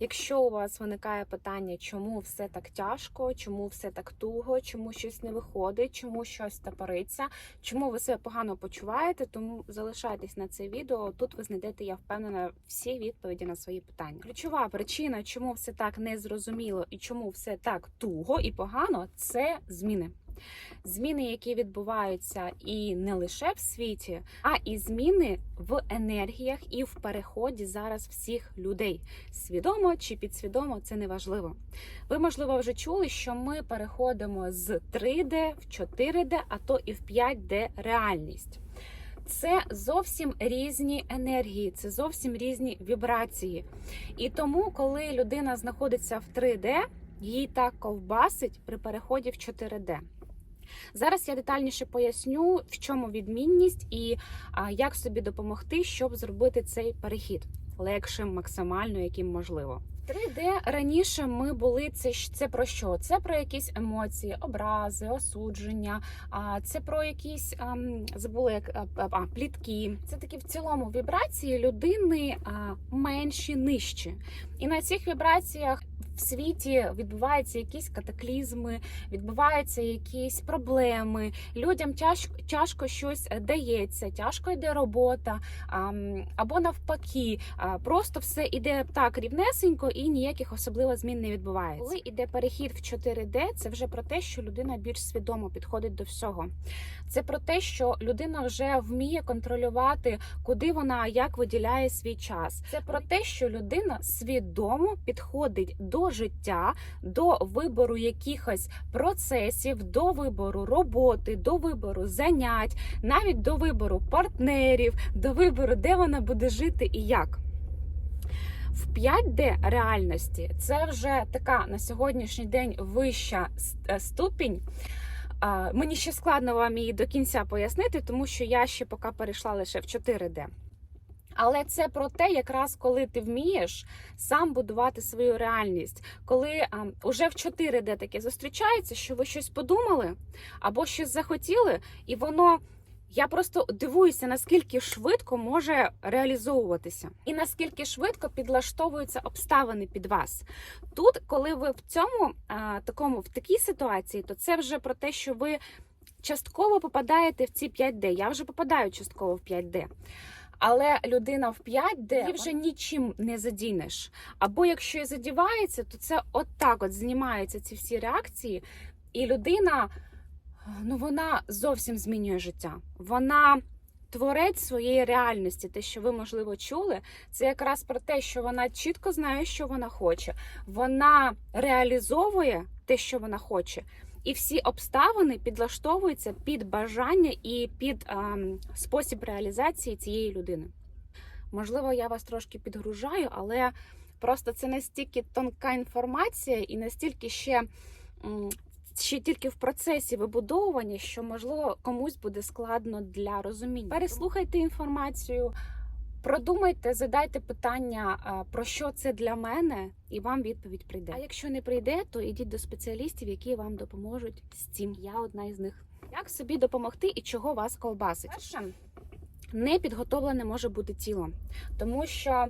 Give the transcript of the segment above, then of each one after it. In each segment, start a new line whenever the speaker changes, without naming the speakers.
Якщо у вас виникає питання, чому все так тяжко, чому все так туго, чому щось не виходить, чому щось тапориться, чому ви себе погано почуваєте, тому залишайтесь на це відео. Тут ви знайдете, я впевнена, всі відповіді на свої питання. Ключова причина, чому все так незрозуміло і чому все так туго і погано, це зміни. Зміни, які відбуваються і не лише в світі, а і зміни в енергіях і в переході зараз всіх людей. Свідомо чи підсвідомо, це не важливо. Ви, можливо, вже чули, що ми переходимо з 3D в 4D, а то і в 5D реальність. Це зовсім різні енергії, це зовсім різні вібрації. І тому, коли людина знаходиться в 3D, їй так ковбасить при переході в 4D. Зараз я детальніше поясню, в чому відмінність і а, як собі допомогти, щоб зробити цей перехід легшим, максимально яким можливо. 3D раніше ми були це це про що? Це про якісь емоції, образи, осудження, а це про якісь ам, забула як а, а, а, плітки. Це такі в цілому вібрації людини а, менші, нижчі. І на цих вібраціях в світі відбуваються якісь катаклізми, відбуваються якісь проблеми. Людям тяжко, тяжко щось е, дається, тяжко йде робота, або навпаки, просто все іде так рівнесенько і ніяких особливо змін не відбувається. Коли іде перехід в 4D, це вже про те, що людина більш свідомо підходить до всього. Це про те, що людина вже вміє контролювати, куди вона як виділяє свій час. Це про те, що людина свідомо підходить до життя, до вибору якихось процесів, до вибору роботи, до вибору занять, навіть до вибору партнерів, до вибору, де вона буде жити і як. В 5D реальності це вже така на сьогоднішній день вища е, ступінь. Мені ще складно вам її до кінця пояснити, тому що я ще поки перейшла лише в 4D. Але це про те, якраз коли ти вмієш сам будувати свою реальність, коли а, уже в 4D таке зустрічається, що ви щось подумали або щось захотіли, і воно. Я просто дивуюся, наскільки швидко може реалізовуватися, і наскільки швидко підлаштовуються обставини під вас. Тут, коли ви в цьому а, такому в такій ситуації, то це вже про те, що ви частково попадаєте в ці 5D. Я вже попадаю частково в 5D. Але людина в 5D її вже нічим не задінеш. Або якщо і задівається, то це отак от знімаються ці всі реакції, і людина ну вона зовсім змінює життя. Вона творець своєї реальності. Те, що ви можливо чули, це якраз про те, що вона чітко знає, що вона хоче. Вона реалізовує те, що вона хоче. І всі обставини підлаштовуються під бажання і під ем, спосіб реалізації цієї людини. Можливо, я вас трошки підгружаю, але просто це настільки тонка інформація і настільки ще, ще тільки в процесі вибудовування, що можливо комусь буде складно для розуміння. Переслухайте інформацію. Продумайте, задайте питання, про що це для мене, і вам відповідь прийде. А якщо не прийде, то йдіть до спеціалістів, які вам допоможуть з цим. Я одна із них. Як собі допомогти і чого вас ковбасить? Перше, не підготовлене може бути тіло, тому що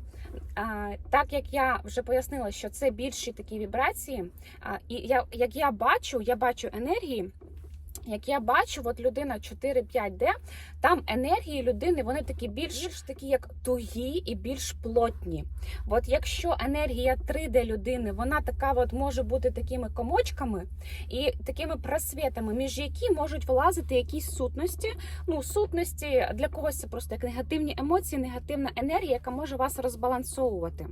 так як я вже пояснила, що це більші такі вібрації, і я як я бачу, я бачу енергії. Як я бачу, от людина 4-5D, там енергії людини вони такі більш, більш такі, як тугі і більш плотні. От якщо енергія 3D людини, вона така от може бути такими комочками і такими просвітами, між які можуть влазити якісь сутності. Ну, сутності для когось це просто як негативні емоції, негативна енергія, яка може вас розбалансовувати.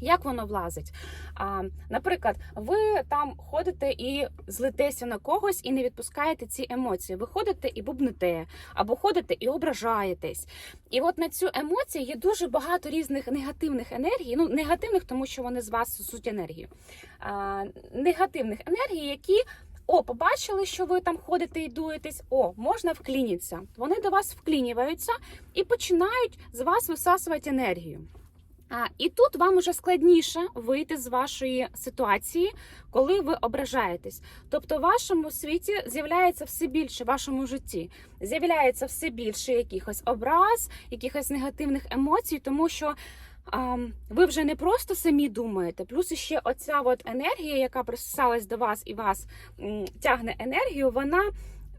Як воно влазить? А, Наприклад, ви там ходите і злитеся на когось і не відпускаєте ці емоції. Ви ходите і бубнете, або ходите і ображаєтесь. І от на цю емоцію є дуже багато різних негативних енергій. Ну, негативних, тому що вони з вас суть енергії. А, негативних енергій, які. О, побачили, що ви там ходите і дуєтесь. О, можна вклінитися. Вони до вас вклінюються і починають з вас висасувати енергію. А, і тут вам уже складніше вийти з вашої ситуації, коли ви ображаєтесь. Тобто, в вашому світі з'являється все більше в вашому житті, з'являється все більше якихось образ, якихось негативних емоцій, тому що ви вже не просто самі думаєте, плюс ще оця от енергія, яка присосалась до вас і вас тягне енергію, вона.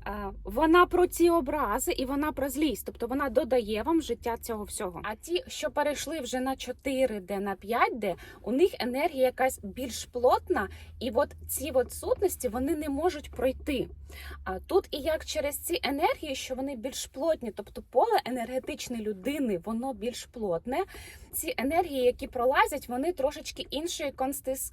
А, Вона про ці образи і вона про злість, тобто вона додає вам життя цього всього. А ті, що перейшли вже на 4D, на 5D, у них енергія якась більш плотна, і от ці от сутності вони не можуть пройти. А тут і як через ці енергії, що вони більш плотні, тобто поле енергетичної людини, воно більш плотне. Ці енергії, які пролазять, вони трошечки іншої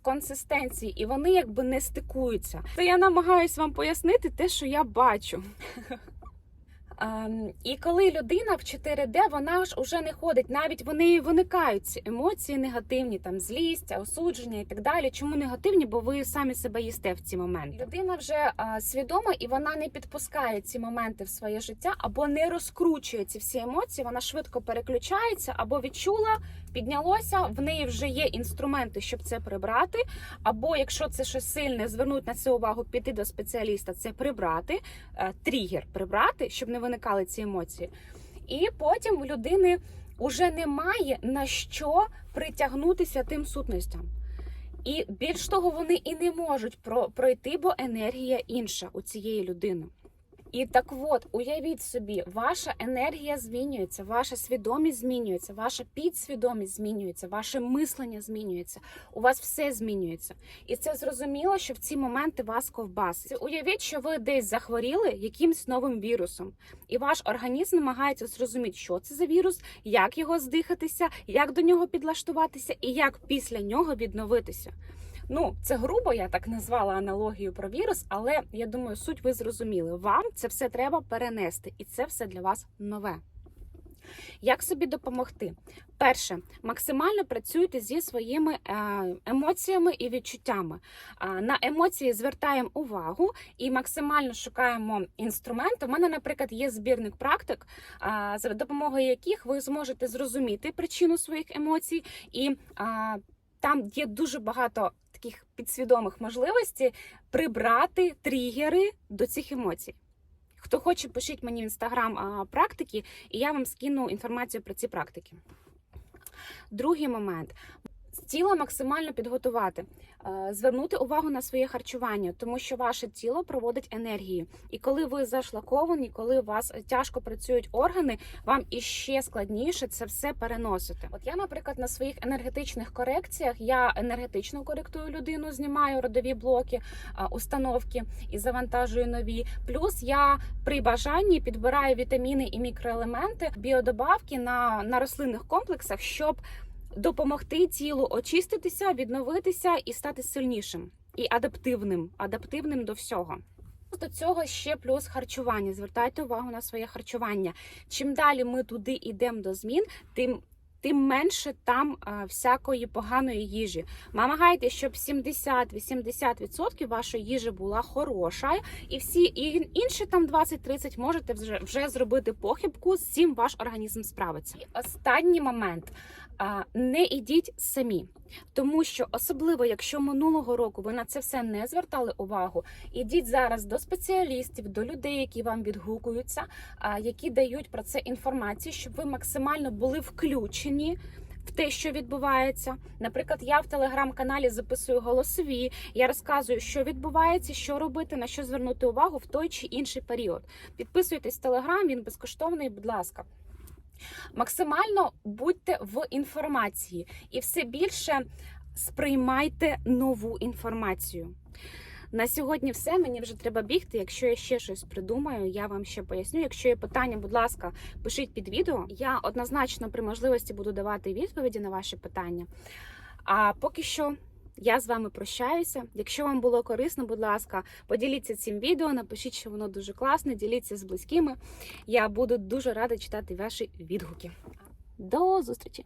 консистенції, і вони якби не стикуються. То я намагаюсь вам пояснити те, що я бачу. Ем, і коли людина в 4D, вона ж уже не ходить, навіть вони виникають ці емоції негативні, там злість, осудження і так далі. Чому негативні? Бо ви самі себе їсте в ці моменти. Людина вже а, свідома і вона не підпускає ці моменти в своє життя або не розкручує ці всі емоції. Вона швидко переключається або відчула, піднялося. В неї вже є інструменти, щоб це прибрати. Або якщо це щось сильне, звернуть на це увагу, піти до спеціаліста, це прибрати, е, тригер прибрати, щоб не виникали ці емоції. І потім у людини вже немає на що притягнутися тим сутностям. І більш того, вони і не можуть пройти, бо енергія інша у цієї людини. І так от, уявіть собі, ваша енергія змінюється, ваша свідомість змінюється, ваша підсвідомість змінюється, ваше мислення змінюється. У вас все змінюється. І це зрозуміло, що в ці моменти вас ковбасить. Уявіть, що ви десь захворіли якимсь новим вірусом, і ваш організм намагається зрозуміти, що це за вірус, як його здихатися, як до нього підлаштуватися і як після нього відновитися. Ну, це грубо, я так назвала аналогію про вірус, але я думаю, суть ви зрозуміли. Вам це все треба перенести, і це все для вас нове. Як собі допомогти? Перше, максимально працюйте зі своїми е, емоціями і відчуттями. На емоції звертаємо увагу і максимально шукаємо інструменти. У мене, наприклад, є збірник практик, за допомогою яких ви зможете зрозуміти причину своїх емоцій, і там є дуже багато таких підсвідомих можливостей прибрати тригери до цих емоцій. Хто хоче, пишіть мені в інстаграм практики, і я вам скину інформацію про ці практики. Другий момент. Тіло максимально підготувати, Е, звернути увагу на своє харчування, тому що ваше тіло проводить енергію. І коли ви зашлаковані, коли у вас тяжко працюють органи, вам іще складніше це все переносити. От я, наприклад, на своїх енергетичних корекціях я енергетично коректую людину, знімаю родові блоки, е, установки і завантажую нові. Плюс я при бажанні підбираю вітаміни і мікроелементи, біодобавки на, на рослинних комплексах, щоб допомогти тілу очиститися, відновитися і стати сильнішим і адаптивним, адаптивним до всього. До цього ще плюс харчування. Звертайте увагу на своє харчування. Чим далі ми туди йдемо до змін, тим. Тим менше там а, всякої поганої їжі. Намагайтеся, щоб 70-80% вашої їжі була хороша, і всі і інші там 20-30 можете вже, вже зробити похибку, з цим ваш організм справиться. І останній момент. Не ідіть самі, тому що особливо, якщо минулого року ви на це все не звертали увагу, ідіть зараз до спеціалістів, до людей, які вам відгукуються, які дають про це інформацію, щоб ви максимально були включені. В те, що відбувається, наприклад, я в телеграм-каналі записую голосові. Я розказую, що відбувається, що робити, на що звернути увагу в той чи інший період. Підписуйтесь в телеграм, він безкоштовний, будь ласка. Максимально будьте в інформації і все більше сприймайте нову інформацію. На сьогодні все. Мені вже треба бігти. Якщо я ще щось придумаю, я вам ще поясню. Якщо є питання, будь ласка, пишіть під відео. Я однозначно при можливості буду давати відповіді на ваші питання. А поки що. Я з вами прощаюся. Якщо вам було корисно, будь ласка, поділіться цим відео, напишіть, що воно дуже класне, діліться з близькими. Я буду дуже рада читати ваші відгуки. До зустрічі!